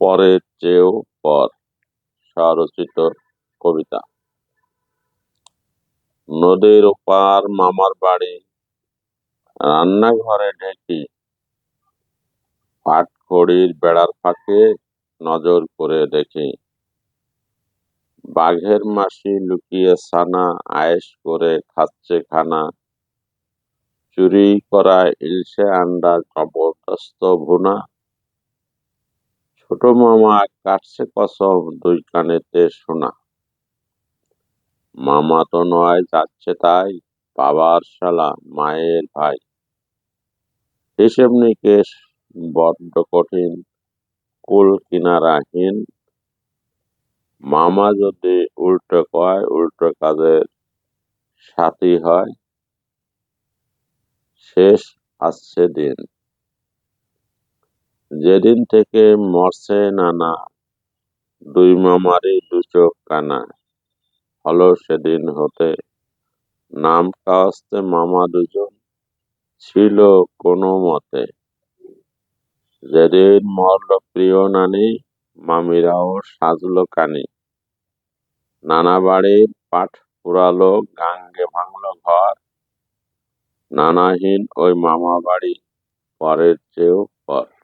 পরের চেয়েও পর, স্বরচিত কবিতা। নদীর ওপার মামার বাড়ি, রান্নাঘরে ঢেকি, পাটখড়ির বেড়ার ফাঁকে নজর করে দেখি। বাঘের মাসি লুকিয়ে সানা আয়েশ করে খাচ্ছে খানা। চুরি করা ইলশে আন্ডা জবরদস্ত ভুনা ছোট মামা কাটছে কসম, দুই কানেতে শোনা মামা তো নয়, যাচ্ছে তাই, বাবার শালা, মায়ের ভাই। হিসেব নিকেশ বড্ড কঠিন, কুল কিনারাহীন। মামা যদি উল্টো কয়, উল্টো কাজের সাথী হয়। শেষ আসছে দিন যেদিন থেকে মরছে নানা, দুই মামারি দু চোখ কানা হলো সেদিন হতে। নাম কাস্তে মামা দুজন ছিল কোনো মতে। যেদিন মরল প্রিয় নানি, মামিরাও সাজলো কানি। নানা বাড়ির পাঠ ফুরালো গাঙ্গে ভাঙলো ঘর। নানাহীন ওই মামা বাড়ি পরের চেয়েও পর।